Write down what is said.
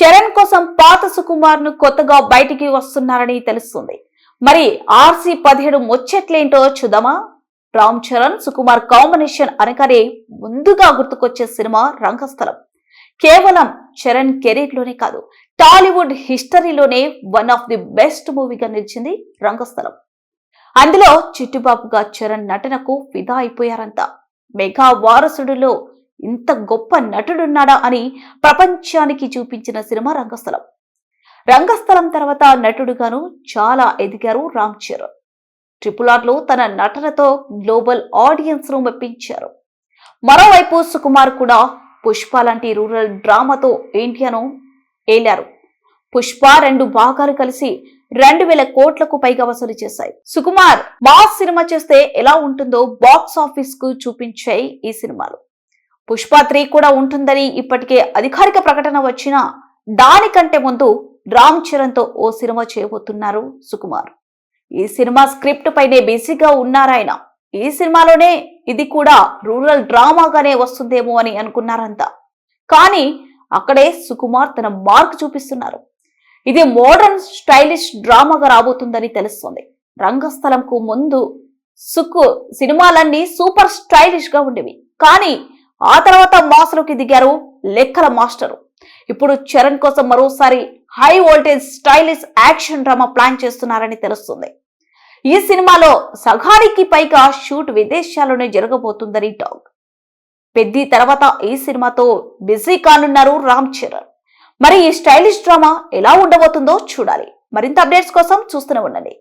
చరణ్ కోసం పాత సుకుమార్ను కొత్తగా బయటికి వస్తున్నారని తెలుస్తుంది. మరి ఆర్సీ పదిహేడు ముచ్చట్లేంటో చూద్దామా? రామ్ చరణ్ సుకుమార్ కాంబినేషన్ అనగానే ముందుగా గుర్తుకొచ్చే సినిమా రంగస్థలం. కేవలం చరణ్ కెరీర్లోనే కాదు టాలీవుడ్ హిస్టరీలోనే వన్ ఆఫ్ ది బెస్ట్ మూవీగా నిలిచింది రంగస్థలం. అందులో చిట్టుబాబుగా చరణ్ నటనకు ఫిదా అయిపోయారంతా మెగా వారసుడిలో ఇంత గొప్ప నటుడున్నాడా అని ప్రపంచానికి చూపించిన సినిమా రంగస్థలం. రంగస్థలం తర్వాత నటుడుగాను చాలా ఎదిగారు రామ్ చరణ్. ట్రిపుల్ ఆర్లో తన నటనతో గ్లోబల్ ఆడియన్స్ను మెప్పించారు. మరోవైపు సుకుమార్ కూడా పుష్ప లాంటి రూరల్ డ్రామాతో ఇండియాను ఏలారు. పుష్ప రెండు భాగాలు కలిసి రెండు వేల కోట్లకు పైగా వసూలు చేశాయి. సుకుమార్ మాస్ సినిమా చేస్తే ఎలా ఉంటుందో బాక్స్ ఆఫీస్కు చూపించాయి ఈ సినిమాలు. పుష్ప త్రీ కూడా ఉంటుందని ఇప్పటికే అధికారిక ప్రకటన వచ్చినా దానికంటే ముందు రామ్ చరణ్తో ఓ సినిమా చేయబోతున్నారు సుకుమార్. ఈ సినిమా స్క్రిప్ట్ పైనే బిజీగా ఉన్నారాయన. ఈ సినిమాలోనే ఇది కూడా రూరల్ డ్రామాగానే వస్తుందేమో అని అనుకున్నారంతా. కానీ అక్కడే సుకుమార్ తన మార్క్ చూపిస్తున్నారు. ఇది మోడర్న్ స్టైలిష్ డ్రామాగా రాబోతుందని తెలుస్తుంది. రంగస్థలంకు ముందు సుక్కు సినిమాలన్నీ సూపర్ స్టైలిష్గా ఉండేవి. కానీ ఆ తర్వాత మాస్లోకి దిగారు లెక్కల మాస్టరు. ఇప్పుడు చరణ్ కోసం మరోసారి high voltage stylish action drama plan చేస్తున్నారని తెలుస్తుంది. ఈ సినిమాలో సగానికి పైగా షూట్ విదేశాల్లోనే జరగబోతుందని టాక్. పెద్ది తర్వాత ఈ సినిమాతో బిజీ కానున్నారు రామ్ చరణ్. మరి ఈ స్టైలిష్ డ్రామా ఎలా ఉండబోతుందో చూడాలి. మరింత అప్డేట్స్ కోసం చూస్తూనే ఉండండి.